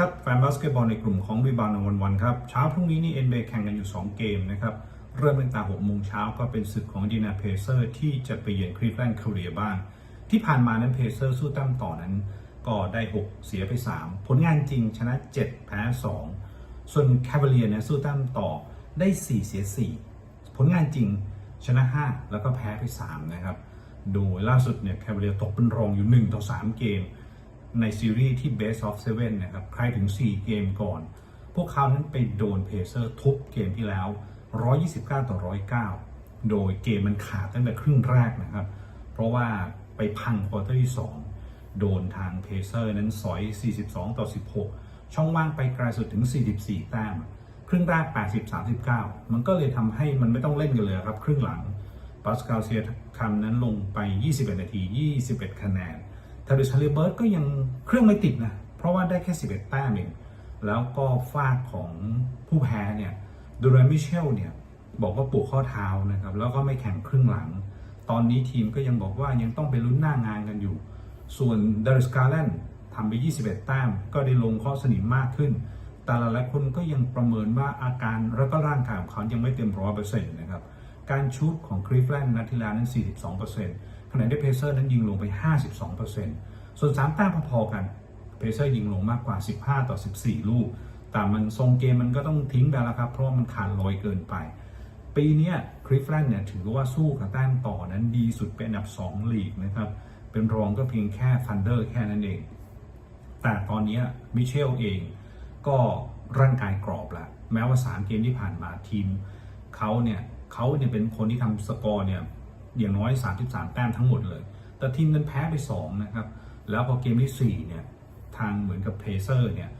ครับ แฟนบาสเกตบอลในกลุ่มของวีบาลวันวันครับ เช้าพรุ่งนี้นี่ NBA แข่งกันอยู่ 2 เกมนะครับ เริ่มตั้งแต่6โมงเช้าก็เป็นศึกของดีนาเพเซอร์ที่จะไปเยือนคลีฟแลนด์คาเรียบ้าง ที่ผ่านมานั้นเพเซอร์สู้ตั้มต่อนั้น ก็ได้ 6 เสียไป 3 ผลงานจริงชนะ 7 แพ้ 2 ส่วนแคเวเลียเนี่ยสู้ตั้มต่อได้ 4 เสีย 4 ผลงานจริงชนะ 5 แล้วก็แพ้ไป 3 นะครับโดยล่าสุดเนี่ยแคเวเลียตกเป็นรองอยู่ 1 ต่อ 3 เกม ในซีรีส์ที่ Best of Seven นะครับใครถึง 4 เกมก่อน พวกเขานั้นไปโดนเพเซอร์ทุบเกมที่แล้ว 129 ต่อ 109 โดยเกมมันขาดตั้งแต่ครึ่งแรกนะครับ เพราะว่าไปพังควอเตอร์ที่ 2 โดนทางเพเซอร์นั้นสอย 42 ต่อ 16 ช่องว่างไปไกลสุดถึง 44 แต้ม ครึ่งแรก 80 39 มันก็เลยทำให้มันไม่ต้องเล่นกันเลยครับ ครึ่งหลังปาสคาลเซียคัมนั้นลงไป 21 นาที 21 คะแนน ทาริสฮาริเบิร์ตก็ยังเครื่องไม่ติดนะ เพราะว่าได้แค่ 11 แต้มเอง แล้วก็ฟาดของผู้แพ้เนี่ยดูรามิเชลเนี่ยบอกว่าปวดข้อเท้านะครับ แล้วก็ไม่แข่งครึ่งหลัง ตอนนี้ทีมก็ยังบอกว่ายังต้องไปลุ้นหน้างานกันอยู่ ส่วนเดริสการ์แลนทำไป 21 แต้ม ก็ได้ลงข้อสนิมมากขึ้น แต่หลายคนก็ยังประเมินว่าอาการแล้วก็ร่างกายของเขายังไม่เต็มร้อยเปอร์เซ็นต์นะครับ การชูตของครีฟแลนด์นัดที่แล้วนั้น 42%ข ณะที่เพเซอร์นั้นยิงลงไป 52%ส่วน 3 แต้มพอๆกันเพเซอร์ยิงลงมากกว่า 15 ต่อ 14 ลูก แต่มันทรงเกมมันก็ต้องทิ้งไปแล้วครับ เพราะมันขาดลอยเกินไป ปีนี้คริฟแลนด์เนี่ยถือว่าสู้กับแต้มต่อนั้นดีสุดเป็นอันดับ 2 ลีกนะครับ เป็นรองก็เพียงแค่ฟันเดอร์แค่นั้นเอง แต่ตอนนี้มิเชลเองก็ร่างกายกรอบล้วแม้ว่า 3 เกมที่ผ่านมาทีมเขาเนี่ยเขาเนี่ยเป็นคนที่ทำสกอร์เนี่ย อย่างน้อย 33 แต้มทั้งหมดเลย แต่ทีมนั้นแพ้ไป 2 นะครับ แล้วพอเกมที่ 4 เนี่ย ทางเหมือนกับเพเซอร์เนี่ย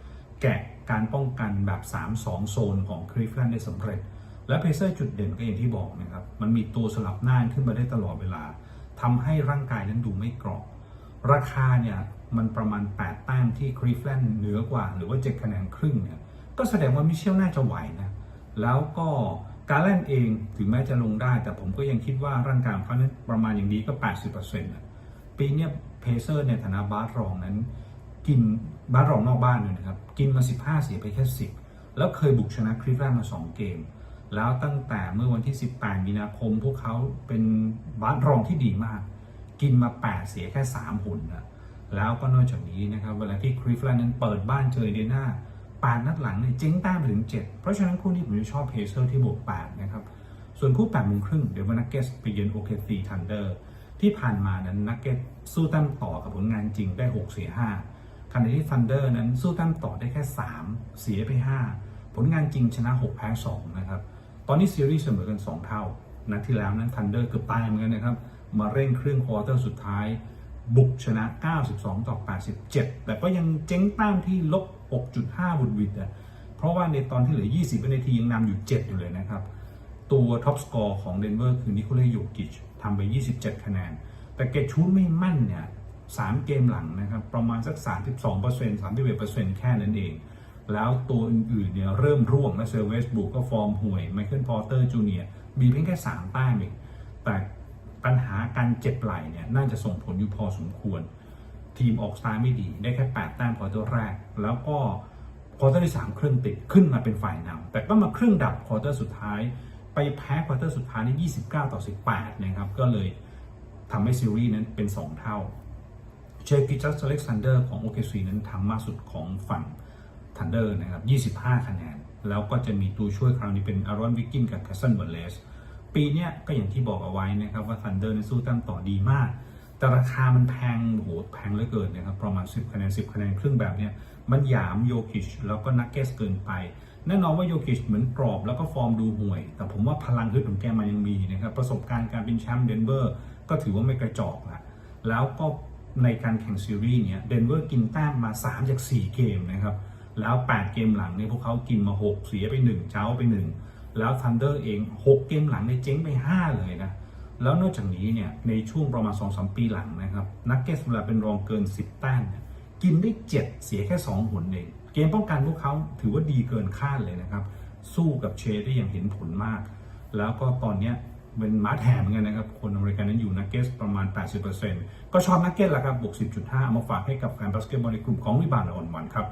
แกะการป้องกันแบบ 3-2 โซนของคริฟแลนด์ได้สำเร็จ และเพเซอร์จุดเด่นก็อย่างที่บอกนะครับ มันมีตัวสลับหน้าขึ้นมาได้ตลอดเวลาทำให้ร่างกายนั้นดูไม่กรอบราคาเนี่ยมันประมาณ 8 แต้มที่คริฟแลนด์เหนือกว่า หรือว่า 7 คะแนนครึ่งเนี่ยก็แสดงว่ามิเชลน่าจะไหวนะ แล้วก็ การเล่นเองถึงแม้จะลงได้ แต่ผมก็ยังคิดว่าร่างกายเขานั้นประมาณอย่างดีก็ 80%ปีนี้เพเซอร์ในฐานะบาสรองนั้น กินบาสรองนอกบ้านเลยนะครับ กินมา 15 เสียไปแค่ 10 แล้วเคยบุกชนะคริฟแลนด์มา 2 เกม แล้วตั้งแต่เมื่อวันที่ 18 มีนาคม พวกเขาเป็นบาสรองที่ดีมาก กินมา 8 เสียแค่ 3หุ่นนะแล้วก็นอกจากนี้นะครับเวลาที่คริฟแลนด์นั้นเปิดบ้านเจอเดน่า 8นัดหลังเนี่ยเจ๊งแต้มไปถึง 7 เพราะฉะนั้นคู่นี้ผมจะชอบเพเซอร์ที่บวก8นะครับ ส่วนคู่8โมงครึ่งเดี๋ยววันนักเก็ตไปเยือนโอเคซีทันเดอร์ที่ผ่านมานั้นนักเก็ตสู้แต้มต่อกับผลงานจริงได้ 6 เสีย 5 ขณะที่ทันเดอร์นั้นสู้แต้มต่อได้แค่ 3 เสียไป 5 ผลงานจริงชนะ 6 แพ้ 2 นะครับ ตอนนี้ซีรีส์เสมอกัน 2 เท่า นัดที่แล้วนั้นทันเดอร์เกือบตายเหมือนกันนะครับ มาเร่งเครื่องควอเตอร์สุดท้าย บุกชนะ 92 ต่อ 87 แต่ก็ยังเจ๊งแต้มที่ลบ 6.5 บุดวิดอะเพราะว่าในตอนที่เหลือ 20 นาทียังนำอยู่ 7 อยู่เลยนะครับ ตัวท็อปสกอร์ของเดนเวอร์คือนิโคลาโยกิชทำไป 27 คะแนน แต่เกชูดไม่มั่นเนี่ย3 เกมหลังนะครับ ประมาณสัก 32% 31%แค่นั้นเอง แล้วตัวอื่นๆเนี่ยเริ่มร่วงและเซอร์เวสบุกก็ฟอร์มห่วยไมเคิลพอเตอร์จูเนียร์มีเพียงแค่ 3 แต้มเองแต่ ปัญหาการเจ็บไหล่เนี่ยน่าจะส่งผลอยู่พอสมควร ทีมออกสไตล์ไม่ดีได้แค่ 8 แต้มควอตอร์แรก แล้วก็ควอเตอร์ที่ 3 เครื่องติดขึ้นมาเป็นฝ่ายนำแต่ก็มาเครื่องดับควอเตอร์สุดท้าย ไปแพ้ควอเตอร์สุดท้ายที่29 ต่อ 18 นะครับ ก็เลยทำให้ซีรีส์นั้นเป็น 2 เท่าเชฟกิจัสอเล็กซานเดอร์ของโอเคซีนั้นทำมากสุดของฝั่งทันเดอร์นะครับ 25 คะแนน แล้วก็จะมีตัวช่วยคราวนี้เป็นอารอนวิกกินกับแคสเซิลเบอร์เลส ปีนี้ก็อย่างที่บอกเอาไว้นะครับว่าทันเดอร์นั้นสู้ตั้งต่อดีมาก แต่ราคามันแพงโหแพงเหลือเกินนะครับประมาณ 10 คะแนน 10 คะแนนครึ่งแบบเนี้ยมันหยามโยคิชแล้วก็นักเกสเกินไป แน่นอนว่าโยคิชเหมือนกรอบแล้วก็ฟอร์มดูห่วย แต่ผมว่าพลังฮึดของแกมันยังมีนะครับประสบการณ์การเป็นแชมป์เดนเวอร์ก็ถือว่าไม่กระจอกละแล้วก็ในการแข่งซีรีส์เนี่ยเดนเวอร์กินแต้มมา 3 จาก 4 เกมนะครับแล้ว 8 เกมหลังเนี่ยพวกเขากินมา 6 เสียไป 1 เจ้าไป 1 แล้วทันเดอร์เอง 6 เกมหลังเนี่ยเจ๊งไป 5 เลยนะ แล้วนอกจากนี้เนี่ยในช่วงประมาณ 2-3 ปีหลังนะครับนักเก็ตเวลาเป็นรองเกิน 10 แต้มเนี่ยกินได้ 7 เสียแค่ 2 หนเอง เกมป้องกันพวกเขาถือว่าดีเกินคาดเลยนะครับ สู้กับเชได้อย่างเห็นผลมาก แล้วก็ตอนเนี้ยเป็นมาแถมเหมือนกันนะครับ คนอเมริกันนั้นอยู่นักเก็ตประมาณ 80%ก็ชอบนักเก็ตละครับบวก10.5เอามาฝากให้กับการบาสเกตบอลในกลุ่มของวิบาลออนวันครับ